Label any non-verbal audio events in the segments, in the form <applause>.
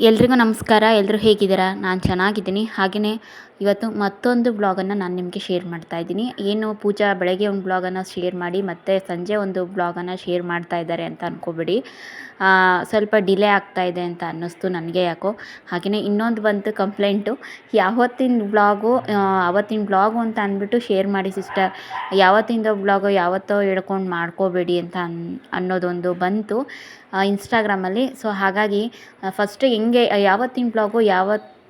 ಎಲ್ರಿಗೂ ನಮಸ್ಕಾರ. ಎಲ್ಲರೂ ಹೇಗಿದ್ದೀರಾ? ನಾನು ಚೆನ್ನಾಗಿದ್ದೀನಿ. ಹಾಗೆಯೇ ಇವತ್ತು ಮತ್ತೊಂದು ಬ್ಲಾಗನ್ನು ನಾನು ನಿಮಗೆ ಶೇರ್ ಮಾಡ್ತಾ ಇದ್ದೀನಿ. ಏನು ಪೂಜಾ ಬೆಳಗ್ಗೆ ಒಂದು ಬ್ಲಾಗನ್ನು ಶೇರ್ ಮಾಡಿ, ಮತ್ತು ಸಂಜೆ ಒಂದು ಬ್ಲಾಗನ್ನು ಶೇರ್ ಮಾಡ್ತಾ ಇದ್ದಾರೆ ಅಂತ ಅಂದ್ಕೋಬೇಡಿ ಸ್ವಲ್ಪ ಡಿಲೇ ಆಗ್ತಾ ಇದೆ ಅಂತ ಅನ್ನಿಸ್ತು ನನಗೆ ಯಾಕೋ. ಹಾಗೆಯೇ ಇನ್ನೊಂದು ಬಂತು ಕಂಪ್ಲೇಂಟು ಯಾವತ್ತಿನ ಬ್ಲಾಗು ಅವತ್ತಿನ ಬ್ಲಾಗು ಅಂತ ಅಂದ್ಬಿಟ್ಟು ಶೇರ್ ಮಾಡಿ ಸಿಸ್ಟರ್ ಯಾವತ್ತಿಂದ ಬ್ಲಾಗು ಯಾವತ್ತೋ ಹೇಳ್ಕೊಂಡು ಮಾಡ್ಕೋಬೇಡಿ ಅಂತ ಅನ್, ಅನ್ನೋದೊಂದು ಬಂತು ಇನ್ಸ್ಟಾಗ್ರಾಮಲ್ಲಿ ಸೊ ಹಾಗಾಗಿ ಫಸ್ಟ್ ಹೆಂಗೆ, ಯಾವತ್ತಿನ ಬ್ಲಾಗು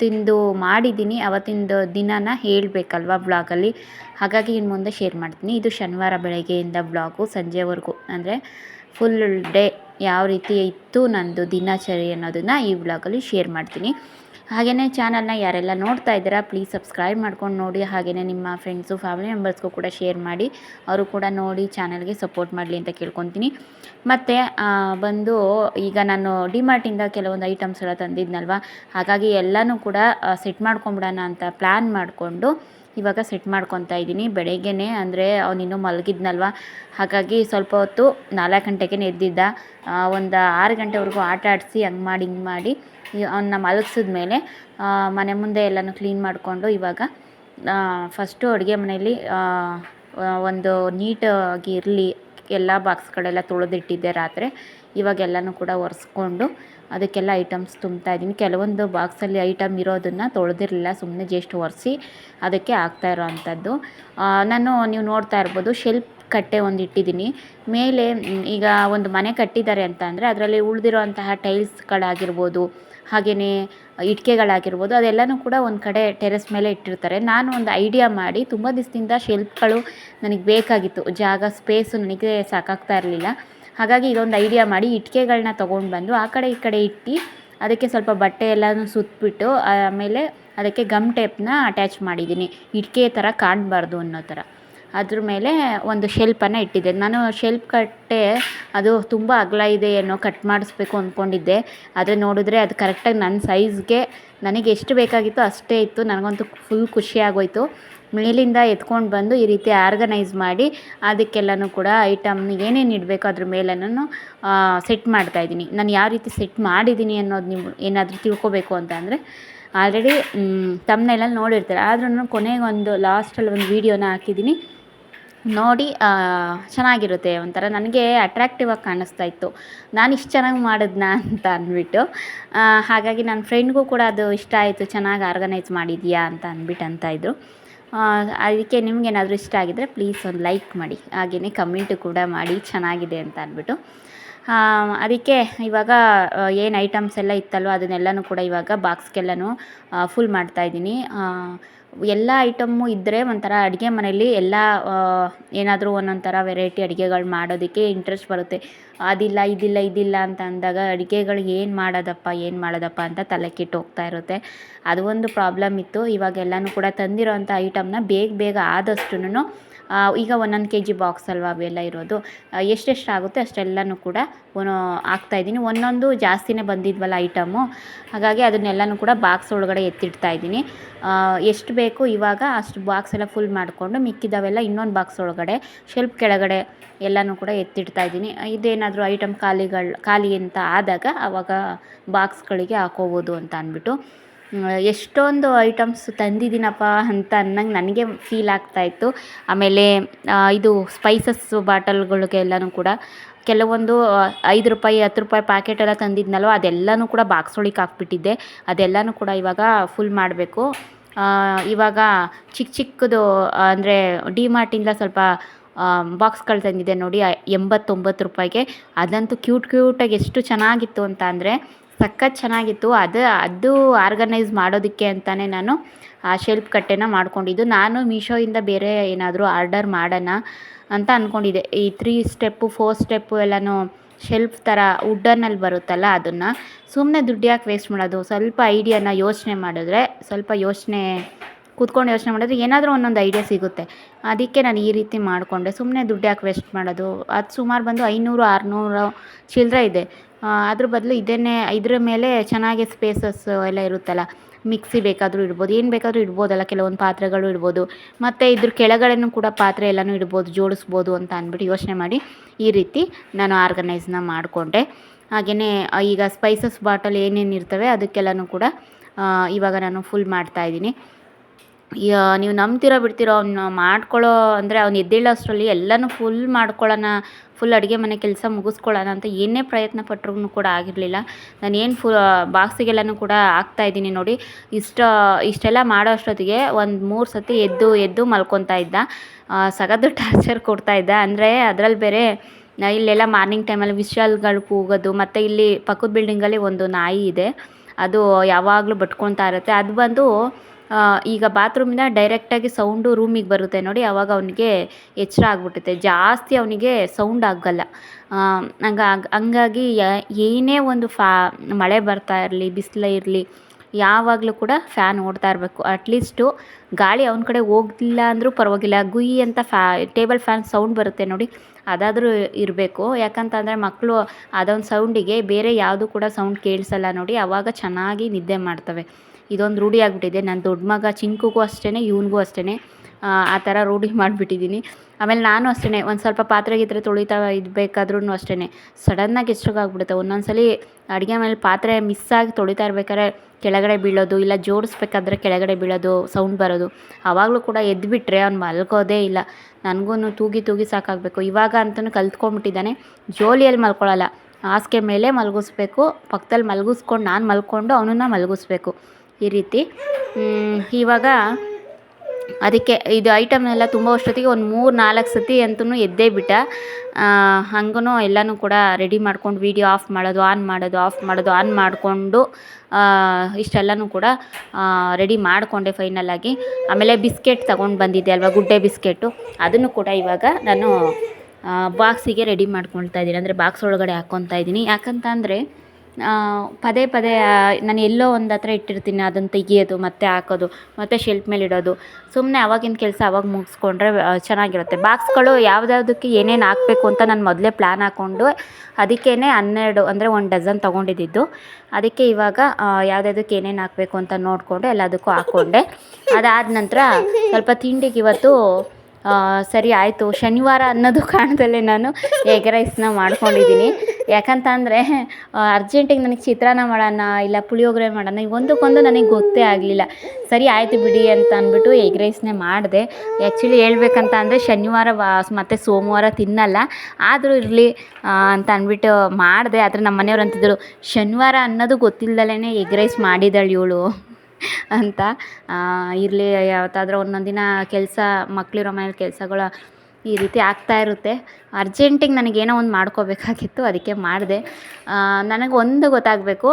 ಯಾವತ್ತಿಂದು ಮಾಡಿದ್ದೀನಿ. ಅವತ್ತಿಂದು ದಿನಾನ ಹೇಳಬೇಕಲ್ವ ಬ್ಲಾಗಲ್ಲಿ ಹಾಗಾಗಿ ಇನ್ನು ಮುಂದೆ ಶೇರ್ ಮಾಡ್ತೀನಿ. ಇದು ಶನಿವಾರ ಬೆಳಗ್ಗೆಯಿಂದ ಬ್ಲಾಗು ಸಂಜೆವರೆಗೂ ಅಂದರೆ ಫುಲ್ ಡೇ ಯಾವ ರೀತಿ ಇತ್ತು ನಂದು ದಿನಚರಿ ಅನ್ನೋದನ್ನು ಈ ಬ್ಲಾಗಲ್ಲಿ ಶೇರ್ ಮಾಡ್ತೀನಿ. ಹಾಗೆಯೇ ಚಾನಲ್ನ ಯಾರೆಲ್ಲ ನೋಡ್ತಾ ಇದ್ದೀರಾ ಪ್ಲೀಸ್ ಸಬ್ಸ್ಕ್ರೈಬ್ ಮಾಡ್ಕೊಂಡು ನೋಡಿ. ಹಾಗೆಯೇ ನಿಮ್ಮ ಫ್ರೆಂಡ್ಸು ಫ್ಯಾಮಿಲಿ ಮೆಂಬರ್ಸ್ಗೂ ಕೂಡ ಶೇರ್ ಮಾಡಿ. ಅವರು ಕೂಡ ನೋಡಿ ಚಾನಲ್ಗೆ ಸಪೋರ್ಟ್ ಮಾಡಲಿ ಅಂತ ಕೇಳ್ಕೊತೀನಿ. ಮತ್ತು ಬಂದು ಈಗ ನಾನು ಡಿಮಾರ್ಟಿಂದ ಕೆಲವೊಂದು ಐಟಮ್ಸ್ ಎಲ್ಲ ತಂದಿದ್ನಲ್ವ? ಹಾಗಾಗಿ ಎಲ್ಲನೂ ಕೂಡ ಸೆಟ್ ಮಾಡ್ಕೊಂಬಿಡೋಣ ಅಂತ ಪ್ಲ್ಯಾನ್ ಮಾಡಿಕೊಂಡು ಇವಾಗ ಸೆಟ್ ಮಾಡ್ಕೊತಾ ಇದ್ದೀನಿ. ಬೆಳಗ್ಗೆನೇ ಅಂದರೆ ಅವನಿನ್ನೂ ಮಲಗಿದ್ನಲ್ವ? ಹಾಗಾಗಿ ಸ್ವಲ್ಪ ಹೊತ್ತು ನಾಲ್ಕು ಗಂಟೆಗೆ ಎದ್ದಿದ್ದ. ಒಂದು ಆರು ಗಂಟೆವರೆಗೂ ಆಟ ಆಡಿಸಿ ಹಂಗೆ ಮಾಡಿ ಹಿಂಗೆ ಮಾಡಿ ಅವನ್ನ ಮಲಗಿಸಿದ ಮೇಲೆ ಮನೆ ಮುಂದೆ ಎಲ್ಲನೂ ಕ್ಲೀನ್ ಮಾಡಿಕೊಂಡು ಇವಾಗ ಫಸ್ಟು ಅಡುಗೆ ಮನೆಯಲ್ಲಿ ಒಂದು ನೀಟಾಗಿ ಇರಲಿ, ಎಲ್ಲ ಬಾಕ್ಸ್ಗಳೆಲ್ಲ ತೊಳೆದಿಟ್ಟಿದ್ದೆ ರಾತ್ರಿ. ಇವಾಗ ಎಲ್ಲನೂ ಕೂಡ ಒರೆಸ್ಕೊಂಡು ಅದಕ್ಕೆಲ್ಲ ಐಟಮ್ಸ್ ತುಂಬ್ತಾ ಇದ್ದೀನಿ. ಕೆಲವೊಂದು ಬಾಕ್ಸಲ್ಲಿ ಐಟಮ್ ಇರೋದನ್ನು ತೊಳೆದಿರಲಿಲ್ಲ ಸುಮ್ಮನೆ ಜಸ್ಟ್ ಒರೆಸಿ ಅದಕ್ಕೆ ಆಗ್ತಾ ಇರೋ ಅಂಥದ್ದು ನಾನು, ನೀವು ನೋಡ್ತಾ ಇರ್ಬೋದು ಶೆಲ್ಫ್ ಕಟ್ಟೆ ಒಂದು ಇಟ್ಟಿದ್ದೀನಿ. ಮೇಲೆ ಈಗ ಒಂದು ಮನೆ ಕಟ್ಟಿದ್ದಾರೆ ಅಂತ ಅಂದರೆ ಅದರಲ್ಲಿ ಉಳಿದಿರೋ ಅಂತಹ ಟೈಲ್ಸ್ಗಳಾಗಿರ್ಬೋದು ಹಾಗೆಯೇ ಇಟ್ಟಿಗೆಗಳಾಗಿರ್ಬೋದು ಅದೆಲ್ಲನೂ ಕೂಡ ಒಂದು ಕಡೆ ಟೆರೆಸ್ ಮೇಲೆ ಇಟ್ಟಿರ್ತಾರೆ. ನಾನು ಒಂದು ಐಡಿಯಾ ಮಾಡಿ ತುಂಬ ದಿವಸದಿಂದ ಶೆಲ್ಫ್ಗಳು ನನಗೆ ಬೇಕಾಗಿತ್ತು. ಜಾಗ ಸ್ಪೇಸು ನನಗೆ ಸಾಕಾಗ್ತಾ ಇರಲಿಲ್ಲ. ಹಾಗಾಗಿ ಇದೊಂದು ಐಡಿಯಾ ಮಾಡಿ ಇಟ್ಕೆಗಳನ್ನ ತೊಗೊಂಡು ಬಂದು ಆ ಕಡೆ ಈ ಕಡೆ ಇಟ್ಟು ಅದಕ್ಕೆ ಸ್ವಲ್ಪ ಬಟ್ಟೆ ಎಲ್ಲನೂ ಸುತ್ತಬಿಟ್ಟು ಆಮೇಲೆ ಅದಕ್ಕೆ ಗಮ್ ಟೇಪ್ನ ಅಟ್ಯಾಚ್ ಮಾಡಿದ್ದೀನಿ. ಇಟ್ಟಿಗೆ ಥರ ಕಾಣಬಾರ್ದು ಅನ್ನೋ ಥರ ಅದ್ರ ಮೇಲೆ ಒಂದು ಶೆಲ್ಪನ್ನು ಇಟ್ಟಿದ್ದೆ. ನಾನು ಶೆಲ್ಪ್ ಕಟ್ಟೆ ಅದು ತುಂಬ ಅಗಲ ಇದೆ ಏನೋ ಕಟ್ ಮಾಡಿಸ್ಬೇಕು ಅಂದ್ಕೊಂಡಿದ್ದೆ ಆದರೆ ನೋಡಿದ್ರೆ ಅದು ಕರೆಕ್ಟಾಗಿ ನನ್ನ ಸೈಜ್ಗೆ ನನಗೆ ಎಷ್ಟು ಬೇಕಾಗಿತ್ತು ಅಷ್ಟೇ ಇತ್ತು. ನನಗಂತೂ ಫುಲ್ ಖುಷಿ ಆಗೋಯಿತು. ಮೇಲಿಂದ ಎತ್ಕೊಂಡು ಬಂದು ಈ ರೀತಿ ಆರ್ಗನೈಸ್ ಮಾಡಿ ಅದಕ್ಕೆಲ್ಲನೂ ಕೂಡ ಐಟಮ್ ಏನೇನು ಇಡಬೇಕು ಅದ್ರ ಮೇಲೆನೂ ಸೆಟ್ ಮಾಡ್ತಾಯಿದ್ದೀನಿ ನಾನು ಯಾವ ರೀತಿ ಸೆಟ್ ಮಾಡಿದ್ದೀನಿ ಅನ್ನೋದು ನೀವು ಏನಾದರೂ ತಿಳ್ಕೊಬೇಕು ಅಂತ ಅಂದರೆ ಆಲ್ರೆಡಿ ತಮ್ಮನೆಲ್ಲ ನೋಡಿರ್ತಾರೆ. ಆದ್ರೂ ಕೊನೆಗೊಂದು ಲಾಸ್ಟಲ್ಲಿ ಒಂದು ವೀಡಿಯೋನ ಹಾಕಿದ್ದೀನಿ. ನೋಡಿ ಚೆನ್ನಾಗಿರುತ್ತೆ ಒಂಥರ. ನನಗೆ ಅಟ್ರಾಕ್ಟಿವ್ ಆಗಿ ಕಾಣಿಸ್ತಾ ಇತ್ತು. ನಾನು ಇಷ್ಟು ಚೆನ್ನಾಗಿ ಮಾಡಿದ್ನ ಅಂತ ಅಂದ್ಬಿಟ್ಟು ಹಾಗಾಗಿ ನನ್ನ ಫ್ರೆಂಡ್ಗೂ ಕೂಡ ಅದು ಇಷ್ಟ ಆಯಿತು. ಚೆನ್ನಾಗಿ ಆರ್ಗನೈಸ್ ಮಾಡಿದೀಯಾ ಅಂತ ಅಂದ್ಬಿಟ್ಟು ಅಂತ ಇದ್ದರು ಅದಕ್ಕೆ ನಿಮ್ಗೇನಾದರೂ ಇಷ್ಟ ಆಗಿದ್ದರೆ ಪ್ಲೀಸ್ ಒಂದು ಲೈಕ್ ಮಾಡಿ. ಹಾಗೆಯೇ ಕಮೆಂಟು ಕೂಡ ಮಾಡಿ. ಚೆನ್ನಾಗಿದೆ ಅಂತ ಅಂದ್ಬಿಟ್ಟು ಅದಕ್ಕೆ ಇವಾಗ ಏನು ಐಟಮ್ಸ್ ಎಲ್ಲ ಇತ್ತಲ್ವ, ಅದನ್ನೆಲ್ಲನೂ ಕೂಡ ಇವಾಗ ಬಾಕ್ಸ್ಗೆಲ್ಲನೂ ಫುಲ್ ಮಾಡ್ತಾಯಿದ್ದೀನಿ ಎಲ್ಲ ಐಟಮ್ಮು ಇದ್ದರೆ ಒಂಥರ ಅಡುಗೆ ಮನೆಯಲ್ಲಿ ಎಲ್ಲ ಏನಾದರೂ ಒಂದೊಂದು ವೆರೈಟಿ ಅಡುಗೆಗಳು ಮಾಡೋದಕ್ಕೆ ಇಂಟ್ರೆಸ್ಟ್ ಬರುತ್ತೆ. ಅದಿಲ್ಲ, ಇದಿಲ್ಲ ಇದಿಲ್ಲ ಅಂತ ಅಂದಾಗ ಅಡುಗೆಗಳು ಏನು ಮಾಡೋದಪ್ಪ ಏನು ಮಾಡೋದಪ್ಪ ಅಂತ ತಲೆ ಕೆಟ್ಟು ಹೋಗ್ತಾ ಇರುತ್ತೆ. ಅದು ಒಂದು ಪ್ರಾಬ್ಲಮ್ ಇತ್ತು. ಇವಾಗ ಎಲ್ಲನೂ ಕೂಡ ತಂದಿರೋ ಅಂಥ ಐಟಮ್ನ ಬೇಗ ಬೇಗ ಆದಷ್ಟುನು ಈಗ ಒಂದೊಂದು ಕೆ ಜಿ ಬಾಕ್ಸ್ ಅಲ್ವಾ ಅವೆಲ್ಲ ಇರೋದು. ಎಷ್ಟೆಷ್ಟು ಆಗುತ್ತೆ ಅಷ್ಟೆಲ್ಲನೂ ಕೂಡ ಹಾಕ್ತಾಯಿದ್ದೀನಿ ಒಂದೊಂದು ಜಾಸ್ತಿನೇ ಬಂದಿದ್ವಲ್ಲ ಐಟಮು. ಹಾಗಾಗಿ ಅದನ್ನೆಲ್ಲನೂ ಕೂಡ ಬಾಕ್ಸ್ ಒಳಗಡೆ ಎತ್ತಿಡ್ತಾ ಇದ್ದೀನಿ. ಎಷ್ಟು ಬೇಕು ಇವಾಗ ಅಷ್ಟು ಬಾಕ್ಸ್ ಎಲ್ಲ ಫುಲ್ ಮಾಡಿಕೊಂಡು ಮಿಕ್ಕಿದವೆಲ್ಲ ಇನ್ನೊಂದು ಬಾಕ್ಸ್ ಒಳಗಡೆ ಶೆಲ್ಫ್ ಕೆಳಗಡೆ ಎಲ್ಲನೂ ಕೂಡ ಎತ್ತಿಡ್ತಾ ಇದ್ದೀನಿ. ಇದೇನಾದರೂ ಐಟಮ್ ಖಾಲಿಗಳು, ಖಾಲಿ ಅಂತ ಆದಾಗ ಆವಾಗ ಬಾಕ್ಸ್ಗಳಿಗೆ ಹಾಕೋಬೋದು ಅಂತ ಅಂದ್ಬಿಟ್ಟು. ಎಷ್ಟೊಂದು ಐಟಮ್ಸ್ ತಂದಿದ್ದೀನಪ್ಪ ಅಂತ ಅನ್ನಂಗೆ ನನಗೆ ಫೀಲ್ ಆಗ್ತಾಯಿತ್ತು ಆಮೇಲೆ ಇದು ಸ್ಪೈಸಸ್ ಬಾಟಲ್ಗಳಿಗೆಲ್ಲನೂ ಕೂಡ ಕೆಲವೊಂದು ಐದು ರೂಪಾಯಿ, ಹತ್ತು ರೂಪಾಯಿ ಪ್ಯಾಕೆಟ್ ಎಲ್ಲ ತಂದಿದ್ನಲ್ವ, ಅದೆಲ್ಲನೂ ಕೂಡ ಬಾಕ್ಸ್ ಒಳಗೆ ಹಾಕ್ಬಿಟ್ಟಿದ್ದೆ. ಅದೆಲ್ಲನೂ ಕೂಡ ಇವಾಗ ಫುಲ್ ಮಾಡಬೇಕು. ಇವಾಗ ಚಿಕ್ಕ ಚಿಕ್ಕದು, ಅಂದರೆ ಡಿ ಮಾರ್ಟಿಂದ ಸ್ವಲ್ಪ ಬಾಕ್ಸ್ಗಳು ತಂದಿದ್ದೆ ನೋಡಿ, ಎಂಬತ್ತೊಂಬತ್ತು ರೂಪಾಯಿಗೆ. ಅದಂತೂ ಕ್ಯೂಟ್ ಕ್ಯೂಟಾಗಿ ಎಷ್ಟು ಚೆನ್ನಾಗಿತ್ತು ಅಂತ ಅಂದರೆ ಸಖತ್ ಚೆನ್ನಾಗಿತ್ತು. ಅದು ಅದು ಆರ್ಗನೈಸ್ ಮಾಡೋದಕ್ಕೆ ಅಂತಲೇ ನಾನು, ಆ ಶೆಲ್ಫ್ ಕಟ್ಟೆನ ಮಾಡ್ಕೊಂಡಿದ್ದು. ನಾನು ಮೀಶೋಯಿಂದ ಬೇರೆ ಏನಾದರೂ ಆರ್ಡರ್ ಮಾಡೋಣ ಅಂತ ಅಂದ್ಕೊಂಡಿದ್ದೆ ಈ ತ್ರೀ ಸ್ಟೆಪ್ಪು ಫೋರ್ ಸ್ಟೆಪ್ಪು ಎಲ್ಲನೂ ಶೆಲ್ಫ್ ಥರ ವುಡ್ಡನ್ನಲ್ಲಿ ಬರುತ್ತಲ್ಲ ಅದನ್ನು ಸುಮ್ಮನೆ ದುಡ್ಡು ಯಾಕೆ ವೇಸ್ಟ್ ಮಾಡೋದು? ಸ್ವಲ್ಪ ಐಡಿಯಾನ ಯೋಚನೆ ಮಾಡಿದ್ರೆ, ಸ್ವಲ್ಪ ಯೋಚನೆ, ಕೂತ್ಕೊಂಡು ಯೋಚನೆ ಮಾಡಿದ್ರೆ ಏನಾದರೂ ಒಂದೊಂದು ಐಡಿಯಾ ಸಿಗುತ್ತೆ. ಅದಕ್ಕೆ ನಾನು ಈ ರೀತಿ ಮಾಡಿಕೊಂಡೆ. ಸುಮ್ಮನೆ ದುಡ್ಡು ಯಾಕೆ ವೇಸ್ಟ್ ಮಾಡೋದು? ಅದು ಸುಮಾರು ಬಂದು ಐನೂರು, ಆರುನೂರು ಚಿಲ್ಲರೆ ಇದೆ. ಅದ್ರ ಬದಲು ಇದನ್ನೇ ಇದ್ರ ಮೇಲೆ ಚೆನ್ನಾಗಿ ಸ್ಪೇಸಸ್ ಎಲ್ಲ ಇರುತ್ತಲ್ಲ. ಮಿಕ್ಸಿ ಬೇಕಾದರೂ ಇಡ್ಬೋದು, ಏನು ಬೇಕಾದರೂ ಇಡ್ಬೋದಲ್ಲ, ಕೆಲವೊಂದು ಪಾತ್ರೆಗಳು ಇಡ್ಬೋದು. ಮತ್ತು ಇದ್ರ ಕೆಳಗಡೆನೂ ಕೂಡ ಪಾತ್ರೆ ಎಲ್ಲನೂ ಇಡ್ಬೋದು, ಜೋಡಿಸ್ಬೋದು ಅಂತ ಅಂದ್ಬಿಟ್ಟು ಯೋಚನೆ ಮಾಡಿ ಈ ರೀತಿ ನಾನು ಆರ್ಗನೈಸ್ನ ಮಾಡಿಕೊಂಡೆ. ಹಾಗೆಯೇ ಈಗ ಸ್ಪೈಸಸ್ ಬಾಟಲ್ ಏನೇನು ಇರ್ತವೆ ಅದಕ್ಕೆಲ್ಲನೂ ಕೂಡ ಇವಾಗ ನಾನು ಫುಲ್ ಮಾಡ್ತಾಯಿದ್ದೀನಿ ಯಾ, ನೀವು ನಂಬ್ತಿರೋ ಬಿಡ್ತಿರೋ ಅವ್ನು ಮಾಡ್ಕೊಳ್ಳೋ, ಅಂದರೆ ಅವ್ನು ಎದ್ದೇಳೋ ಅಷ್ಟರಲ್ಲಿ ಎಲ್ಲನೂ ಫುಲ್ ಮಾಡ್ಕೊಳ್ಳೋಣ ಫುಲ್ ಅಡುಗೆ ಮನೆ ಕೆಲಸ ಮುಗಿಸ್ಕೊಳ್ಳೋಣ ಅಂತ ಏನೇ ಪ್ರಯತ್ನ ಪಟ್ರೂ ಕೂಡ ಆಗಿರಲಿಲ್ಲ. ನಾನು ಏನು ಫು ಬಾಕ್ಸಿಗೆಲ್ಲನೂ ಕೂಡ ಹಾಕ್ತಾಯಿದ್ದೀನಿ ನೋಡಿ. ಇಷ್ಟ, ಇಷ್ಟೆಲ್ಲ ಮಾಡೋ ಅಷ್ಟೊತ್ತಿಗೆ ಒಂದು ಮೂರು ಸತಿ ಎದ್ದು ಎದ್ದು ಮಲ್ಕೊತಾ ಇದ್ದ. ಸಗದ ಟಾರ್ಚರ್ ಕೊಡ್ತಾ ಇದ್ದ. ಅಂದರೆ ಅದರಲ್ಲಿ ಬೇರೆ ಇಲ್ಲೆಲ್ಲ ಮಾರ್ನಿಂಗ್ ಟೈಮಲ್ಲಿ ವಿಶಾಲ್ಗಳು ಕೂಗೋದು, ಮತ್ತು ಇಲ್ಲಿ ಪಕ್ಕದ ಬಿಲ್ಡಿಂಗಲ್ಲಿ ಒಂದು ನಾಯಿ ಇದೆ. ಅದು ಯಾವಾಗಲೂ ಬಟ್ಕೊತಾ ಇರುತ್ತೆ. ಅದು ಬಂದು ಈಗ ಬಾತ್ರೂಮಿಂದ ಡೈರೆಕ್ಟಾಗಿ ಸೌಂಡು ರೂಮಿಗೆ ಬರುತ್ತೆ ನೋಡಿ ಆವಾಗ ಅವನಿಗೆ ಎಚ್ಚರ ಆಗ್ಬಿಟ್ಟಿದೆ ಜಾಸ್ತಿ ಅವನಿಗೆ ಸೌಂಡ್ ಆಗಲ್ಲ. ಹಂಗ, ಹಂಗಾಗಿ ಏನೇ ಒಂದು ಫಾ, ಮಳೆ ಬರ್ತಾ ಇರಲಿ, ಬಿಸಿಲೇ ಇರಲಿ, ಯಾವಾಗಲೂ ಕೂಡ ಫ್ಯಾನ್ ಓಡ್ತಾ ಇರಬೇಕು. ಅಟ್ಲೀಸ್ಟು ಗಾಳಿ ಅವನ ಕಡೆ ಹೋಗ್ಲಿಲ್ಲ ಅಂದರೂ ಪರವಾಗಿಲ್ಲ. ಗುಯ್ ಅಂತ ಫ್ಯಾ ಟೇಬಲ್ ಫ್ಯಾನ್ ಸೌಂಡ್ ಬರುತ್ತೆ ನೋಡಿ, ಅದಾದರೂ ಇರಬೇಕು. ಯಾಕಂತಂದರೆ ಮಕ್ಕಳು ಅದೊಂದು ಸೌಂಡಿಗೆ ಬೇರೆ ಯಾವುದು ಕೂಡ ಸೌಂಡ್ ಕೇಳಿಸಲ್ಲ ನೋಡಿ ಆವಾಗ ಚೆನ್ನಾಗಿ ನಿದ್ದೆ ಮಾಡ್ತವೆ. ಇದೊಂದು ರೂಢಿ ಆಗಿಬಿಟ್ಟಿದೆ. ನನ್ನ ದೊಡ್ಡ ಮಗ ಚಿಂಕುಗೂ ಅಷ್ಟೇ ಇವನಿಗೂ ಅಷ್ಟೇ ಆ ಥರ ರೂಢಿ ಮಾಡಿಬಿಟ್ಟಿದ್ದೀನಿ. ಆಮೇಲೆ ನಾನು ಅಷ್ಟೇ ಒಂದು ಸ್ವಲ್ಪ ಪಾತ್ರೆ ಗೀತ್ರೆ ತೊಳಿತಾ ಇದ್ಬೇಕಾದ್ರೂ ಅಷ್ಟೇ ಸಡನ್ನಾಗಿ ಎಷ್ಟೊತ್ತಾಗ್ಬಿಡುತ್ತೆ ಒಂದೊಂದು ಸಲ ಅಡುಗೆ ಮೇಲೆ ಪಾತ್ರೆ ಮಿಸ್ಸಾಗಿ ತೊಳಿತಾ ಇರ್ಬೇಕಾದ್ರೆ ಕೆಳಗಡೆ ಬೀಳೋದು, ಇಲ್ಲ ಜೋಡಿಸ್ಬೇಕಾದ್ರೆ ಕೆಳಗಡೆ ಬೀಳೋದು ಸೌಂಡ್ ಬರೋದು ಆವಾಗಲೂ ಕೂಡ ಎದ್ದುಬಿಟ್ರೆ ಅವ್ನು ಮಲ್ಕೋದೇ ಇಲ್ಲ. ನನಗೂ ತೂಗಿ ತೂಗಿ ಸಾಕಾಗಬೇಕು. ಇವಾಗ ಅಂತಲೂ ಕಲ್ತ್ಕೊಂಡ್ಬಿಟ್ಟಿದ್ದಾನೆ. ಜೋಲಿಯಲ್ಲಿ ಮಲ್ಕೊಳ್ಳಲ್ಲ ಹಾಸಿಗೆ ಮೇಲೆ ಮಲಗಿಸ್ಬೇಕು, ಪಕ್ಕದಲ್ಲಿ ಮಲಗಿಸ್ಕೊಂಡು ನಾನು ಮಲ್ಕೊಂಡು ಅವನನ್ನು ಮಲಗಿಸ್ಬೇಕು. ಈ ರೀತಿ. ಇವಾಗ ಅದಕ್ಕೆ ಇದು ಐಟಮ್ನೆಲ್ಲ ತುಂಬ ಅಷ್ಟೊತ್ತಿಗೆ ಒಂದು ಮೂರು, ನಾಲ್ಕು ಸತಿ ಅಂತೂ ಎದ್ದೇ ಬಿಟ್ಟ. ಹಂಗೂ ಎಲ್ಲನೂ ಕೂಡ ರೆಡಿ ಮಾಡ್ಕೊಂಡು ವೀಡಿಯೋ ಆಫ್ ಮಾಡೋದು ಆನ್ ಮಾಡೋದು ಆಫ್ ಮಾಡೋದು ಆನ್ ಮಾಡಿಕೊಂಡು ಇಷ್ಟೆಲ್ಲನೂ ಕೂಡ ರೆಡಿ ಮಾಡಿಕೊಂಡೆ ಫೈನಲಾಗಿ ಆಮೇಲೆ ಬಿಸ್ಕೆಟ್ ತಗೊಂಡು ಬಂದಿದ್ದೆ ಅಲ್ವಾ, ಗುಡ್ಡೆ ಬಿಸ್ಕೆಟು. ಅದನ್ನು ಕೂಡ ಇವಾಗ ನಾನು ಬಾಕ್ಸಿಗೆ ರೆಡಿ ಮಾಡ್ಕೊಳ್ತಾ ಇದ್ದೀನಿ. ಅಂದರೆ ಬಾಕ್ಸ್ ಒಳಗಡೆ ಹಾಕ್ಕೊತಾ ಇದ್ದೀನಿ. ಯಾಕಂತ ಅಂದರೆ ಪದೇ ಪದೇ ನಾನು ಎಲ್ಲೋ ಒಂದು ಹತ್ರ ಇಟ್ಟಿರ್ತೀನಿ ಅದನ್ನು ತೆಗಿಯೋದು, ಮತ್ತೆ ಹಾಕೋದು, ಮತ್ತೆ ಶೆಲ್ಫ್ ಮೇಲೆ ಇಡೋದು. ಸುಮ್ಮನೆ ಅವಾಗಿನ ಕೆಲಸ ಅವಾಗ ಮುಗಿಸ್ಕೊಂಡ್ರೆ ಚೆನ್ನಾಗಿರುತ್ತೆ. ಬಾಕ್ಸ್ಗಳು ಯಾವ್ದ್ಯಾವ್ದಕ್ಕೆ ಏನೇನು ಹಾಕಬೇಕು ಅಂತ ನಾನು ಮೊದಲೇ ಪ್ಲ್ಯಾನ್ ಹಾಕ್ಕೊಂಡು ಅದಕ್ಕೇ ಹನ್ನೆರಡು, ಅಂದರೆ ಒಂದು ಡಜನ್ ತೊಗೊಂಡಿದ್ದಿದ್ದು ಅದಕ್ಕೆ ಇವಾಗ ಯಾವುದ್ಯಾವುದಕ್ಕೆ ಏನೇನು ಹಾಕಬೇಕು ಅಂತ ನೋಡಿಕೊಂಡು ಎಲ್ಲದಕ್ಕೂ ಹಾಕ್ಕೊಂಡೆ ಅದಾದ ನಂತರ ಸ್ವಲ್ಪ ತಿಂಡಿಗೆ ಇವತ್ತು ಸರಿ ಆಯಿತು. ಶನಿವಾರ ಅನ್ನೋದು ಕಾರಣದಲ್ಲೇ ನಾನು ಎಗ್ ರೈಸ್ನ ಮಾಡ್ಕೊಂಡಿದ್ದೀನಿ. ಯಾಕಂತ ಅಂದರೆ ಅರ್ಜೆಂಟಿಗೆ ನನಗೆ ಚಿತ್ರಾನ್ನ ಮಾಡೋಣ, ಇಲ್ಲ ಪುಳಿಯೋಗರೆ ಮಾಡೋಣ ಒಂದಕ್ಕೊಂದು ನನಗೆ ಗೊತ್ತೇ ಆಗಲಿಲ್ಲ. ಸರಿ, ಆಯಿತು ಬಿಡಿ ಅಂತ ಅಂದ್ಬಿಟ್ಟು ಎಗ್ ರೈಸ್ನೇ ಮಾಡಿದೆ. ಆ್ಯಕ್ಚುಲಿ ಹೇಳ್ಬೇಕಂತ ಅಂದರೆ ಶನಿವಾರ ವಾ, ಮತ್ತು ಸೋಮವಾರ ತಿನ್ನಲ್ಲ. ಆದರೂ ಇರಲಿ ಅಂತ ಅಂದ್ಬಿಟ್ಟು ಮಾಡಿದೆ. ಆದರೆ ನಮ್ಮ ಮನೆಯವ್ರು ಅಂತಿದ್ದರು ಶನಿವಾರ ಅನ್ನೋದು ಗೊತ್ತಿಲ್ಲದಲ್ಲೇ ಎಗ್ ರೈಸ್ ಮಾಡಿದಳು ಇವಳು. ಅಂತ ಇರಲಿ, ಯಾವತ್ತಾದ್ರೂ ಒಂದೊಂದು ದಿನ ಕೆಲಸ ಮಕ್ಕಳಿರೋ ಮನೇಲಿ ಕೆಲಸಗಳ ಈ ರೀತಿ ಆಗ್ತಾ ಇರುತ್ತೆ. ಅರ್ಜೆಂಟಿಗೆ ನನಗೇನೋ ಒಂದು ಮಾಡ್ಕೋಬೇಕಾಗಿತ್ತು, ಅದಕ್ಕೆ ಮಾಡಿದೆ. ನನಗೆ ಒಂದು ಗೊತ್ತಾಗಬೇಕು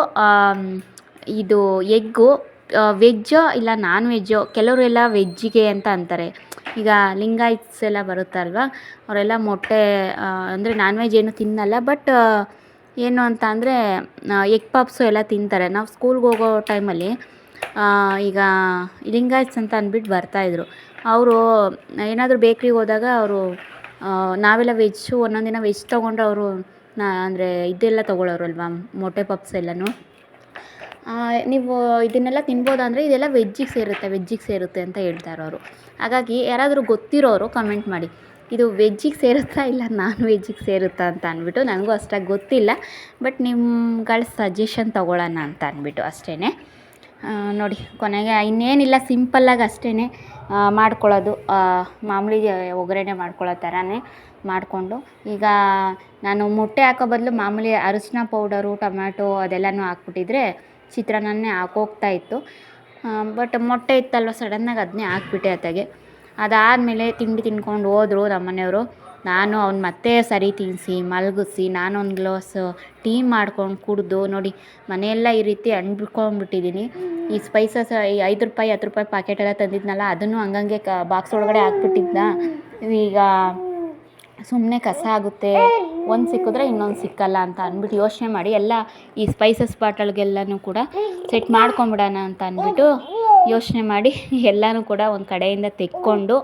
ಇದು ಎಗ್ಗು ವೆಜ್ಜೋ ಇಲ್ಲ ನಾನ್ ವೆಜ್ಜೋ ಕೆಲವರು ಎಲ್ಲ ವೆಜ್ಜಿಗೆ ಅಂತ ಅಂತಾರೆ. ಈಗ ಲಿಂಗಾಯತ್ಸ್ ಎಲ್ಲ ಬರುತ್ತಲ್ವ, ಅವರೆಲ್ಲ ಮೊಟ್ಟೆ ಅಂದರೆ ನಾನ್ ವೆಜ್ ಏನು ತಿನ್ನಲ್ಲ, ಬಟ್ ಏನು ಅಂತ ಅಂದರೆ ಎಗ್ ಪಾಪ್ಸು ಎಲ್ಲ ತಿಂತಾರೆ. ನಾವು ಸ್ಕೂಲ್ಗೆ ಹೋಗೋ ಟೈಮಲ್ಲಿ ಈಗ ಲಿಂಗಾಯತ್ಸ್ ಅಂತ ಅಂದ್ಬಿಟ್ಟು ಬರ್ತಾಯಿದ್ರು ಅವರು ಏನಾದರೂ ಬೇಕ್ರಿಗೆ ಹೋದಾಗ ಅವರು ನಾವೆಲ್ಲ ವೆಜ್ಜು ಒಂದೊಂದು ದಿನ ವೆಜ್ ತೊಗೊಂಡ್ರೆ ಅವರು, ನಾ, ಅಂದರೆ ಇದೆಲ್ಲ ತೊಗೊಳ್ಳೋರಲ್ವ ಮೊಟ್ಟೆ ಪಪ್ಸ್ ಎಲ್ಲನೂ. ನೀವು ಇದನ್ನೆಲ್ಲ ತಿನ್ಬೋದಾ ಅಂದರೆ ಇದೆಲ್ಲ ವೆಜ್ಜಿಗೆ ಸೇರುತ್ತೆ ವೆಜ್ಜಿಗೆ ಸೇರುತ್ತೆ ಅಂತ ಹೇಳ್ತಾರೆ ಅವರು. ಹಾಗಾಗಿ ಯಾರಾದರೂ ಗೊತ್ತಿರೋರು ಕಮೆಂಟ್ ಮಾಡಿ. ಇದು ವೆಜ್ಜಿಗೆ ಸೇರುತ್ತಾ ಇಲ್ಲ, ನಾನ್ ವೆಜ್ಜಿಗೆ ಸೇರುತ್ತಾ ಅಂತ ಅಂದ್ಬಿಟ್ಟು ನನಗೂ ಅಷ್ಟಾಗಿ ಗೊತ್ತಿಲ್ಲ. ಬಟ್ ನಿಮ್ಗಳ ಸಜೆಷನ್ ತೊಗೊಳ್ಳೋಣ ಅಂತ ಅಂದ್ಬಿಟ್ಟು ಅಷ್ಟೇ ನೋಡಿ, ಕೊನೆಗೆ ಇನ್ನೇನಿಲ್ಲ ಸಿಂಪಲ್ಲಾಗಿ ಅಷ್ಟೇ ಮಾಡ್ಕೊಳ್ಳೋದು ಮಾಮೂಲಿ ಒಗ್ಗರಣೆ ಮಾಡ್ಕೊಳ್ಳೋ ಥರನೇ ಮಾಡಿಕೊಂಡು. ಈಗ ನಾನು ಮೊಟ್ಟೆ ಹಾಕೋ ಬದಲು ಮಾಮೂಲಿ ಅರಿಶಿನ ಪೌಡರು, ಟೊಮ್ಯಾಟೊ ಅದೆಲ್ಲನೂ ಹಾಕ್ಬಿಟ್ಟಿದ್ರೆ ಚಿತ್ರಾನ್ನನೇ ಹಾಕೋಗ್ತಾ ಇತ್ತು. ಬಟ್ ಮೊಟ್ಟೆ ಇತ್ತಲ್ವ, ಸಡನ್ನಾಗಿ ಅದನ್ನೇ ಹಾಕ್ಬಿಟ್ಟೆ ಅತ್ತಗೆ. ಅದಾದಮೇಲೆ ತಿಂಡಿ ತಿನ್ಕೊಂಡು ಹೋದ್ರು ನಮ್ಮನೆಯವರು. ನಾನು ಅವ್ನು ಮತ್ತೆ ಸರಿ ತಿನ್ನಿಸಿ ಮಲಗಿಸಿ, ನಾನೊಂದು ಗ್ಲೋಸ್ ಟೀ ಮಾಡ್ಕೊಂಡು ಕುಡಿದು ನೋಡಿ, ಮನೆಯೆಲ್ಲ ಈ ರೀತಿ ಅಂಟ್ಕೊಂಡ್ಬಿಟ್ಟಿದ್ದೀನಿ ಈ ಸ್ಪೈಸಸ್ ಈ ಐದು ರೂಪಾಯಿ, ಹತ್ತು ರೂಪಾಯಿ ಪ್ಯಾಕೆಟ್ ಎಲ್ಲ ತಂದಿದ್ನಲ್ಲ, ಅದನ್ನು ಹಂಗಂಗೆ ಕ ಬಾಕ್ಸ್ ಒಳಗಡೆ ಹಾಕ್ಬಿಟ್ಟಿದ್ದ ಈಗ ಸುಮ್ಮನೆ ಕಸ ಆಗುತ್ತೆ, ಒಂದು ಸಿಕ್ಕಿದ್ರೆ ಇನ್ನೊಂದು ಸಿಕ್ಕಲ್ಲ ಅಂತ ಅಂದ್ಬಿಟ್ಟು ಯೋಚನೆ ಮಾಡಿ, ಎಲ್ಲ ಈ ಸ್ಪೈಸಸ್ ಬಾಟಲ್ಗೆಲ್ಲನೂ ಕೂಡ ಸೆಟ್ ಮಾಡ್ಕೊಂಬಿಡೋಣ ಅಂತ ಅಂದ್ಬಿಟ್ಟು ಯೋಚನೆ ಮಾಡಿ, ಎಲ್ಲನೂ ಕೂಡ ಒಂದು ಕಡೆಯಿಂದ ತೆಕ್ಕೊಂಡು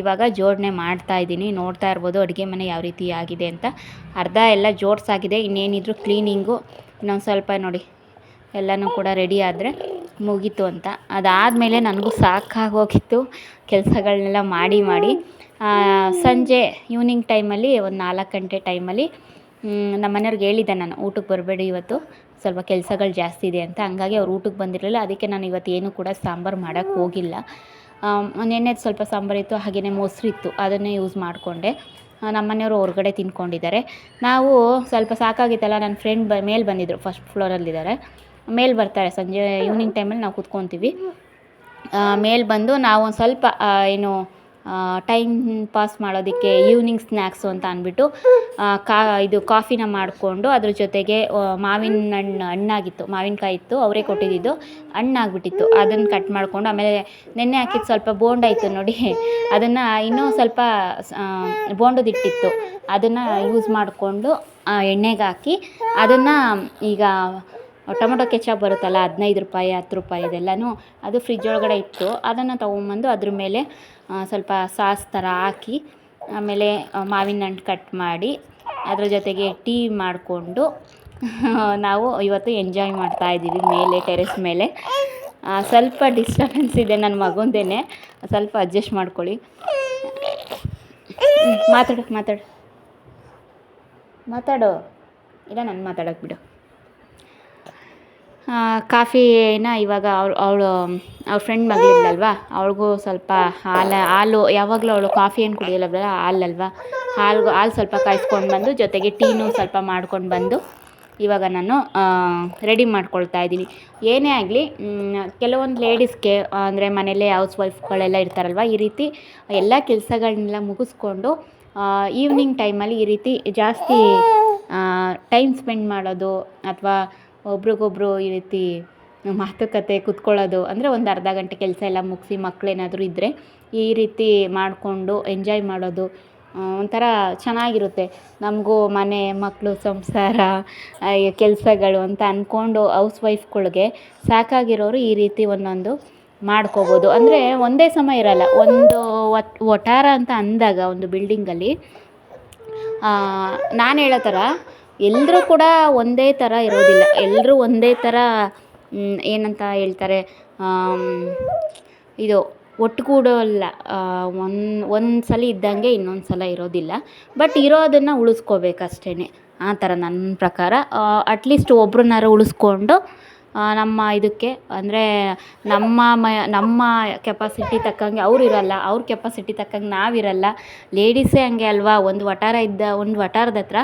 ಇವಾಗ ಜೋಡಣೆ ಮಾಡ್ತಾ ಇದ್ದೀನಿ. ನೋಡ್ತಾ ಇರ್ಬೋದು ಅಡುಗೆ ಮನೆ ಯಾವ ರೀತಿ ಆಗಿದೆ ಅಂತ. ಅರ್ಧ ಎಲ್ಲ ಜೋಡಿಸಾಗಿದೆ. ಇನ್ನೇನಿದ್ರು ಕ್ಲೀನಿಂಗು ಇನ್ನೊಂದು ಸ್ವಲ್ಪ ನೋಡಿ, ಎಲ್ಲನೂ ಕೂಡ ರೆಡಿ ಆದರೆ ಮುಗೀತು ಅಂತ. ಅದಾದಮೇಲೆ ನನಗೂ ಸಾಕಾಗೋಗಿತ್ತು. ಕೆಲಸಗಳನ್ನೆಲ್ಲ ಮಾಡಿ ಮಾಡಿ. ಸಂಜೆ ಈವ್ನಿಂಗ್ ಟೈಮಲ್ಲಿ ಒಂದು ನಾಲ್ಕು ಗಂಟೆ ಟೈಮಲ್ಲಿ ನಮ್ಮ ಮನೆಯವ್ರಿಗೆ ಹೇಳಿದ್ದೆ ನಾನು, ಊಟಕ್ಕೆ ಬರಬೇಡಿ ಇವತ್ತು. ಸ್ವಲ್ಪ ಕೆಲಸಗಳು ಜಾಸ್ತಿ ಇದೆ ಅಂತ. ಹಂಗಾಗಿ ಅವ್ರು ಊಟಕ್ಕೆ ಬಂದಿರಲಿಲ್ಲ. ಅದಕ್ಕೆ ನಾನು ಇವತ್ತು ಏನು ಕೂಡ ಸಾಂಬಾರು ಮಾಡೋಕ್ಕೆ ಹೋಗಿಲ್ಲ. ನೆನ್ನೆದು ಸ್ವಲ್ಪ ಸಾಂಬಾರಿತ್ತು ಹಾಗೆಯೇ ಮೊಸರಿತ್ತು ಅದನ್ನೇ ಯೂಸ್ ಮಾಡಿಕೊಂಡೆ. ನಮ್ಮ ಮನೆಯವರು ಹೊರಗಡೆ ತಿನ್ಕೊಂಡಿದ್ದಾರೆ. ನಾವು ಸ್ವಲ್ಪ ಸಾಕಾಗಿತ್ತಲ್ಲ ನನ್ನ ಫ್ರೆಂಡ್ ಬ, ಮೇಲೆ ಬಂದಿದ್ದರು ಫಸ್ಟ್ ಫ್ಲೋರಲ್ಲಿದ್ದಾರೆ ಮೇಲೆ ಬರ್ತಾರೆ, ಸಂಜೆ ಈವ್ನಿಂಗ್ ಟೈಮಲ್ಲಿ ನಾವು ಕುತ್ಕೊತೀವಿ. ಮೇಲೆ ಬಂದು ನಾವು ಒಂದು ಸ್ವಲ್ಪ ಏನು ಟೈಮ್ ಪಾಸ್ ಮಾಡೋದಕ್ಕೆ ಈವ್ನಿಂಗ್ ಸ್ನ್ಯಾಕ್ಸು ಅಂತ ಅಂದ್ಬಿಟ್ಟು ಕಾ, ಇದು ಕಾಫಿನ ಮಾಡಿಕೊಂಡು ಅದ್ರ ಜೊತೆಗೆ ಮಾವಿನ ಹಣ್ಣು, ಹಣ್ಣಾಗಿತ್ತು. ಮಾವಿನಕಾಯಿ ಇತ್ತು, ಅವರೇ ಕೊಟ್ಟಿದ್ದಿದ್ದು. ಹಣ್ಣಾಗ್ಬಿಟ್ಟಿತ್ತು. ಅದನ್ನು ಕಟ್ ಮಾಡಿಕೊಂಡು ಆಮೇಲೆ ನೆನ್ನೆ ಹಾಕಿದ್ದು ಸ್ವಲ್ಪ ಬೋಂಡ ಇತ್ತು ನೋಡಿ. ಅದನ್ನು ಇನ್ನೂ ಸ್ವಲ್ಪ ಬೋಂಡದಿಟ್ಟಿತ್ತು ಅದನ್ನು ಯೂಸ್ ಮಾಡಿಕೊಂಡು ಎಣ್ಣೆಗೆ ಹಾಕಿ ಅದನ್ನು ಈಗ ಟೊಮೊಟೊ ಕೆಚಪ್ ಬರುತ್ತಲ್ಲ, ಹದಿನೈದು ರೂಪಾಯಿ, ಹತ್ತು ರೂಪಾಯಿ ಇದೆಲ್ಲನೂ ಅದು ಫ್ರಿಜ್ ಒಳಗಡೆ ಇತ್ತು. ಅದನ್ನು ತೊಗೊಂಬಂದು ಅದ್ರ ಮೇಲೆ ಸ್ವಲ್ಪ ಸಾಸ್ ಥರ ಹಾಕಿ, ಆಮೇಲೆ ಮಾವಿನ ಹಣ್ಣು ಕಟ್ ಮಾಡಿ, ಅದರ ಜೊತೆಗೆ ಟೀ ಮಾಡಿಕೊಂಡು, <laughs> ನಾವು ಇವತ್ತು ಎಂಜಾಯ್ ಮಾಡ್ತಾ ಇದ್ದೀವಿ ಮೇಲೆ ಟೆರೆಸ್ ಮೇಲೆ. ಸ್ವಲ್ಪ ಡಿಸ್ಟರ್ಬೆನ್ಸ್ ಇದೆ ನನ್ನ ಮಗುಂದೇ ಸ್ವಲ್ಪ ಅಡ್ಜಸ್ಟ್ ಮಾಡ್ಕೊಳ್ಳಿ. ಮಾತಾಡು ಮಾತಾಡು. ಮಾತಾಡು. ಇಲ್ಲ, ನಾನು ಮಾತಾಡೋಕೆ ಬಿಡು. ಕಾಫಿನ ಇವಾಗ ಅವಳು ಅವಳು, ಅವ್ಳ ಫ್ರೆಂಡ್ ಮಗಳಿದ್ದಲ್ವಾ ಅವ್ಳಿಗೂ ಸ್ವಲ್ಪ ಹಾಲು ಹಾಲು, ಯಾವಾಗಲೂ ಅವಳು ಕಾಫಿ ಏನು ಕುಡಿಯೋಲ್ಲ ಬಿಡ ಹಾಲಲ್ವಾ? ಹಾಲು ಹಾಲು ಸ್ವಲ್ಪ ಕಾಯಿಸ್ಕೊಂಡು ಬಂದು, ಜೊತೆಗೆ ಟೀನು ಸ್ವಲ್ಪ ಮಾಡ್ಕೊಂಡು ಬಂದು, ಇವಾಗ ನಾನು ರೆಡಿ ಮಾಡ್ಕೊಳ್ತಾ ಇದ್ದೀನಿ. ಏನೇ ಆಗಲಿ ಕೆಲವೊಂದು ಲೇಡೀಸ್ಗೆ ಅಂದರೆ ಮನೇಲೇ ಹೌಸ್ ವೈಫ್ಗಳೆಲ್ಲ ಇರ್ತಾರಲ್ವ, ಈ ರೀತಿ ಎಲ್ಲ ಕೆಲಸಗಳನ್ನೆಲ್ಲ ಮುಗಿಸ್ಕೊಂಡು ಈವ್ನಿಂಗ್ ಟೈಮಲ್ಲಿ ಈ ರೀತಿ ಜಾಸ್ತಿ ಟೈಮ್ ಸ್ಪೆಂಡ್ ಮಾಡೋದು, ಅಥವಾ ಒಬ್ರಿಗೊಬ್ರು ಈ ರೀತಿ ಮಾತುಕತೆ ಕುತ್ಕೊಳ್ಳೋದು ಅಂದರೆ ಒಂದು ಅರ್ಧ ಗಂಟೆ ಕೆಲಸ ಎಲ್ಲ ಮುಗಿಸಿ ಮಕ್ಕಳೇನಾದರೂ ಇದ್ದರೆ ಈ ರೀತಿ ಮಾಡಿಕೊಂಡು ಎಂಜಾಯ್ ಮಾಡೋದು ಒಂಥರ ಚೆನ್ನಾಗಿರುತ್ತೆ. ನಮಗೂ ಮನೆ, ಮಕ್ಕಳು, ಸಂಸಾರ ಕೆಲಸಗಳು ಅಂತ ಅಂದ್ಕೊಂಡು ಹೌಸ್ ವೈಫ್ಗಳಿಗೆ ಸಾಕಾಗಿರೋರು ಈ ರೀತಿ ಒಂದೊಂದು ಮಾಡ್ಕೋಬೋದು. ಅಂದರೆ ಒಂದೇ ಸಮ ಇರಲ್ಲ, ಒಂದು ವಠಾರ ಅಂತ ಅಂದಾಗ ಒಂದು ಬಿಲ್ಡಿಂಗಲ್ಲಿ ನಾನು ಹೇಳೋ ಥರ ಎಲ್ಲರೂ ಕೂಡ ಒಂದೇ ಥರ ಇರೋದಿಲ್ಲ. ಎಲ್ಲರೂ ಒಂದೇ ಥರ ಏನಂತ ಹೇಳ್ತಾರೆ ಇದು ಒಟ್ಟುಗೂಡೋಲ್ಲ ಒಂದು ಒಂದು ಸಲ ಇದ್ದಂಗೆ ಇನ್ನೊಂದು ಸಲ ಇರೋದಿಲ್ಲ. ಬಟ್ ಇರೋದನ್ನು ಉಳಿಸ್ಕೋಬೇಕು ಅಷ್ಟೇ ಆ ಥರ ನನ್ನ ಪ್ರಕಾರ. ಅಟ್ಲೀಸ್ಟ್ ಒಬ್ರನ್ನಾರು ಉಳಿಸ್ಕೊಂಡು ನಮ್ಮ ಇದಕ್ಕೆ, ಅಂದರೆ ನಮ್ಮ ಮ, ನಮ್ಮ ಕೆಪಾಸಿಟಿ ತಕ್ಕಂಗೆ ಅವ್ರು ಇರೋಲ್ಲ, ಅವ್ರ ಕೆಪಾಸಿಟಿ ತಕ್ಕಂಗೆ ನಾವಿರಲ್ಲ ಲೇಡೀಸೇ ಹಂಗೆ ಅಲ್ವಾ, ಒಂದು ವಠಾರ ಇದ್ದ, ಒಂದು ವಠಾರದ ಹತ್ರ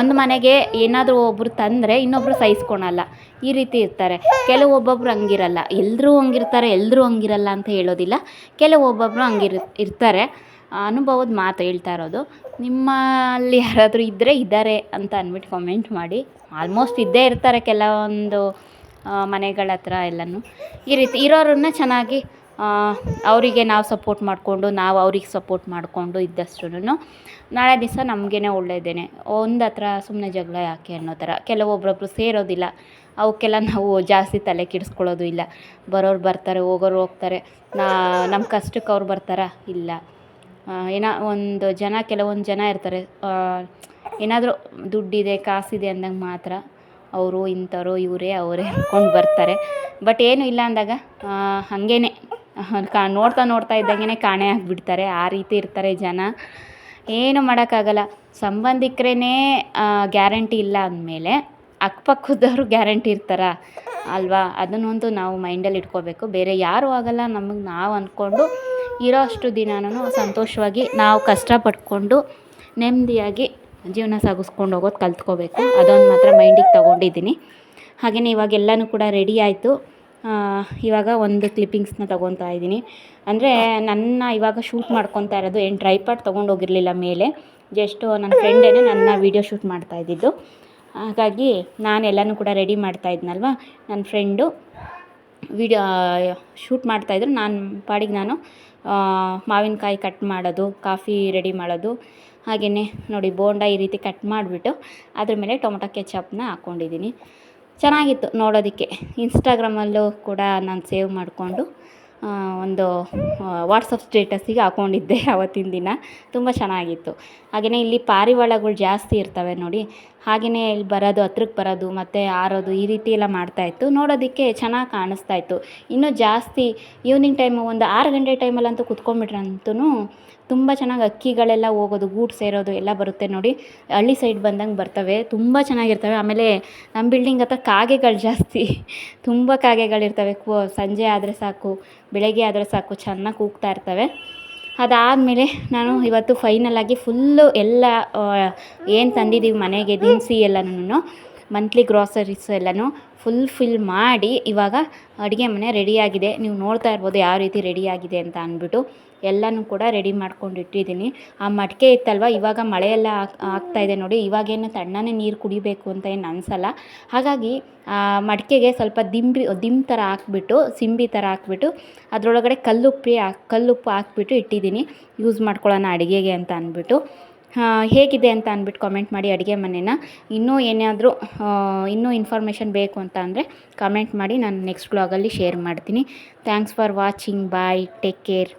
ಒಂದು ಮನೆಗೆ ಏನಾದರೂ ಒಬ್ಬರು ತಂದರೆ ಇನ್ನೊಬ್ಬರು ಸಹಿಸ್ಕೊಳಲ್ಲ ಈ ರೀತಿ ಇರ್ತಾರೆ. ಕೆಲವು ಒಬ್ಬೊಬ್ರು ಹಂಗಿರಲ್ಲ. ಎಲ್ಲರೂ ಹಂಗಿರ್ತಾರೆ ಎಲ್ಲರೂ ಹಂಗಿರಲ್ಲ ಅಂತ ಹೇಳೋದಿಲ್ಲ. ಕೆಲವು ಒಬ್ಬೊಬ್ಬರು ಹಂಗಿರ್, ಇರ್ತಾರೆ. ಅನುಭವದ ಮಾತು ಹೇಳ್ತಾ ಇರೋದು. ನಿಮ್ಮಲ್ಲಿ ಯಾರಾದರೂ ಇದ್ದರೆ ಇದ್ದಾರೆ ಅಂತ ಅಂದ್ಬಿಟ್ಟು ಕಮೆಂಟ್ ಮಾಡಿ. ಆಲ್ಮೋಸ್ಟ್ ಇದ್ದೇ ಇರ್ತಾರೆ ಕೆಲವೊಂದು ಮನೆಗಳ ಹತ್ರ ಎಲ್ಲನೂ ಈ ರೀತಿ ಇರೋರನ್ನ ಚೆನ್ನಾಗಿ ಅವರಿಗೆ ನಾವು ಸಪೋರ್ಟ್ ಮಾಡಿಕೊಂಡು, ನಾವು ಅವ್ರಿಗೆ ಸಪೋರ್ಟ್ ಮಾಡಿಕೊಂಡು ಇದ್ದಷ್ಟುನು ನಾಳೆ ದಿವಸ ನಮಗೇನೆ ಒಳ್ಳೆಯದೇನೆ ಒಂದು ಹತ್ರ ಸುಮ್ಮನೆ ಜಗಳ ಯಾಕೆ ಅನ್ನೋ ಥರ. ಕೆಲವೊಬ್ಬರೊಬ್ಬರು ಸೇರೋದಿಲ್ಲ. ಅವಕ್ಕೆಲ್ಲ ನಾವು ಜಾಸ್ತಿ ತಲೆ ಕೆಡಿಸ್ಕೊಳ್ಳೋದು ಇಲ್ಲ. ಬರೋರು ಬರ್ತಾರೆ, ಹೋಗೋರು ಹೋಗ್ತಾರೆ. ನಾ ನಮ್ಮ ಕಷ್ಟಕ್ಕೆ ಅವ್ರು ಬರ್ತಾರ? ಇಲ್ಲ. ಏನೋ ಒಂದು ಜನ, ಕೆಲವೊಂದು ಜನ ಇರ್ತಾರೆ. ಏನಾದರೂ ದುಡ್ಡಿದೆ, ಕಾಸಿದೆ ಅಂದಂಗೆ ಮಾತ್ರ ಅವರು ಇಂಥವ್ರು, ಇವರೇ, ಅವರೇ ಅಂದ್ಕೊಂಡು ಬರ್ತಾರೆ. ಬಟ್ ಏನು ಇಲ್ಲ ಅಂದಾಗ ಹಾಗೇನೆ. <laughs> ಕಾ, ನೋಡ್ತಾ ನೋಡ್ತಾ ಇದ್ದಂಗೆ ಕಾಣೆ ಆಗಿಬಿಡ್ತಾರೆ. ಆ ರೀತಿ ಇರ್ತಾರೆ ಜನ. ಏನು ಮಾಡೋಕ್ಕಾಗಲ್ಲ. ಸಂಬಂಧಿಕರೇ ಗ್ಯಾರಂಟಿ ಇಲ್ಲ ಅಂದಮೇಲೆ ಅಕ್ಕಪಕ್ಕದವ್ರು ಗ್ಯಾರಂಟಿ ಇರ್ತಾರಾ ಅಲ್ವಾ? ಅದನ್ನೊಂದು ನಾವು ಮೈಂಡಲ್ಲಿ ಇಟ್ಕೋಬೇಕು. ಬೇರೆ ಯಾರೂ ಆಗಲ್ಲ ನಮಗೆ ನಾವು ಅಂದ್ಕೊಂಡು ಇರೋ ಅಷ್ಟು ದಿನಾನು ಸಂತೋಷವಾಗಿ ನಾವು ಕಷ್ಟಪಟ್ಕೊಂಡು ನೆಮ್ಮದಿಯಾಗಿ ಜೀವನ ಸಾಗಿಸ್ಕೊಂಡು ಹೋಗೋದು ಕಲ್ತ್ಕೋಬೇಕು. ಅದೊಂದು ಮಾತ್ರ ಮೈಂಡಿಗೆ ತೊಗೊಂಡಿದ್ದೀನಿ. ಹಾಗೆಯೇ ಇವಾಗ ಎಲ್ಲನೂ ಕೂಡ ರೆಡಿ ಆಯಿತು. ಇವಾಗ ಒಂದು ಕ್ಲಿಪ್ಪಿಂಗ್ಸ್ನ ತೊಗೊತಾ ಇದ್ದೀನಿ. ಅಂದರೆ ನನ್ನ ಇವಾಗ ಶೂಟ್ ಮಾಡ್ಕೊತಾ ಇರೋದು ಏನು ಟ್ರೈಪಾಡ್ ತೊಗೊಂಡೋಗಿರಲಿಲ್ಲ ಮೇಲೆ. ಜಸ್ಟು ನನ್ನ ಫ್ರೆಂಡೇ ನನ್ನ ವೀಡಿಯೋ ಶೂಟ್ ಮಾಡ್ತಾ ಇದ್ದಿದ್ದು. ಹಾಗಾಗಿ ನಾನು ಎಲ್ಲನೂ ಕೂಡ ರೆಡಿ ಮಾಡ್ತಾ ಇದ್ನಲ್ವ? ನನ್ನ ಫ್ರೆಂಡು ವಿಡಿಯೋ ಶೂಟ್ ಮಾಡ್ತಾಯಿದ್ರು ನಾನು, ಪಾಡಿಗೆ ನಾನು ಮಾವಿನಕಾಯಿ ಕಟ್ ಮಾಡೋದು, ಕಾಫಿ ರೆಡಿ ಮಾಡೋದು. ಹಾಗೆಯೇ ನೋಡಿ ಬೋಂಡ ಈ ರೀತಿ ಕಟ್ ಮಾಡಿಬಿಟ್ಟು ಅದ್ರ ಮೇಲೆ ಟೊಮೊಟೊ ಕೆಚಪ್ನ ಹಾಕ್ಕೊಂಡಿದ್ದೀನಿ ಚೆನ್ನಾಗಿತ್ತು ನೋಡೋದಕ್ಕೆ. ಇನ್ಸ್ಟಾಗ್ರಾಮಲ್ಲೂ ಕೂಡ ನಾನು ಸೇವ್ ಮಾಡಿಕೊಂಡು ಒಂದು ವಾಟ್ಸಪ್ ಸ್ಟೇಟಸ್ಸಿಗೆ ಹಾಕ್ಕೊಂಡಿದ್ದೆ ಆವತ್ತಿನ <laughs> ದಿನ. ತುಂಬ ಚೆನ್ನಾಗಿತ್ತು. ಹಾಗೆಯೇ ಇಲ್ಲಿ ಪಾರಿವಾಳಗಳು ಜಾಸ್ತಿ ಇರ್ತವೆ ನೋಡಿ. ಹಾಗೆಯೇ ಇಲ್ಲಿ ಬರೋದು ಹತ್ರಕ್ಕೆ ಬರೋದು, ಮತ್ತು ಹಾರೋದು ಈ ರೀತಿ ಎಲ್ಲ ಮಾಡ್ತಾಯಿತ್ತು ನೋಡೋದಕ್ಕೆ ಚೆನ್ನಾಗಿ ಕಾಣಿಸ್ತಾ ಇತ್ತು. ಇನ್ನೂ ಜಾಸ್ತಿ ಈವ್ನಿಂಗ್ ಟೈಮು ಒಂದು ಆರು ಗಂಟೆ ಟೈಮಲ್ಲಂತೂ ಕುತ್ಕೊಂಡ್ಬಿಟ್ರಂತೂ ತುಂಬ ಚೆನ್ನಾಗಿ ಅಕ್ಕಿಗಳೆಲ್ಲ ಹೋಗೋದು ಗೂಡು ಸೇರೋದು ಎಲ್ಲ ಬರುತ್ತೆ ನೋಡಿ. ಹಳ್ಳಿ ಸೈಡ್ ಬಂದಂಗೆ ಬರ್ತವೆ, ತುಂಬ ಚೆನ್ನಾಗಿರ್ತವೆ. ಆಮೇಲೆ ನಮ್ಮ ಬಿಲ್ಡಿಂಗ್ ಹತ್ರ ಕಾಗೆಗಳು ಜಾಸ್ತಿ. <laughs> ತುಂಬ ಕಾಗೆಗಳಿರ್ತವೆ. ಕೂ, ಸಂಜೆ ಆದರೆ ಸಾಕು, ಬೆಳಗ್ಗೆ ಆದರೆ ಸಾಕು, ಚೆನ್ನಾಗಿ ಕೂಗ್ತಾ ಇರ್ತವೆ. ಅದಾದಮೇಲೆ ನಾನು ಇವತ್ತು ಫೈನಲಾಗಿ ಫುಲ್ಲು ಎಲ್ಲ ಏನು ತಂದಿದ್ದೀವಿ ಮನೆಗೆ, ದಿನಸಿ ಎಲ್ಲನೂ ಮಂತ್ಲಿ ಗ್ರಾಸರೀಸ್ ಎಲ್ಲನೂ ಫುಲ್ ಫಿಲ್ ಮಾಡಿ ಇವಾಗ ಅಡುಗೆ ಮನೆ ರೆಡಿಯಾಗಿದೆ ನೀವು ನೋಡ್ತಾ ಇರ್ಬೋದು ಯಾವ ರೀತಿ ರೆಡಿಯಾಗಿದೆ ಅಂತ ಅಂದ್ಬಿಟ್ಟು. ಎಲ್ಲನೂ ಕೂಡ ರೆಡಿ ಮಾಡ್ಕೊಂಡು ಇಟ್ಟಿದ್ದೀನಿ. ಆ ಮಡಿಕೆ ಇತ್ತಲ್ವ? ಇವಾಗ ಮಳೆ ಎಲ್ಲ ಆಗ್ತಾ ಇದೆ ನೋಡಿ. ಇವಾಗೇನು ತಣ್ಣನೆ ನೀರು ಕುಡಿಬೇಕು ಅಂತ ಏನು ಅನಿಸಲ್ಲ. ಹಾಗಾಗಿ ಮಡಿಕೆಗೆ ಸ್ವಲ್ಪ ದಿಂಬಿ, ದಿಂಬು ಥರ ಹಾಕ್ಬಿಟ್ಟು, ಸಿಂಬಿ ಥರ ಹಾಕ್ಬಿಟ್ಟು, ಅದರೊಳಗಡೆ ಕಲ್ಲುಪ್ಪಿ ಕಲ್ಲುಪ್ಪು ಹಾಕ್ಬಿಟ್ಟು ಇಟ್ಟಿದ್ದೀನಿ. ಯೂಸ್ ಮಾಡ್ಕೊಳ್ಳೋಣ ಅಡುಗೆಗೆ ಅಂತ ಅಂದ್ಬಿಟ್ಟು ಹೇಗಿದೆ ಅಂತ ಅಂದ್ಬಿಟ್ಟು ಕಾಮೆಂಟ್ ಮಾಡಿ ಅಡುಗೆ ಮನೇನ. ಇನ್ನೂ ಏನಾದರೂ ಇನ್ನೂ ಇನ್ಫಾರ್ಮೇಷನ್ ಬೇಕು ಅಂತ ಅಂದರೆ ಕಮೆಂಟ್ ಮಾಡಿ ನಾನು ನೆಕ್ಸ್ಟ್ ಬ್ಲಾಗಲ್ಲಿ ಶೇರ್ ಮಾಡ್ತೀನಿ. Thanks for watching bye take care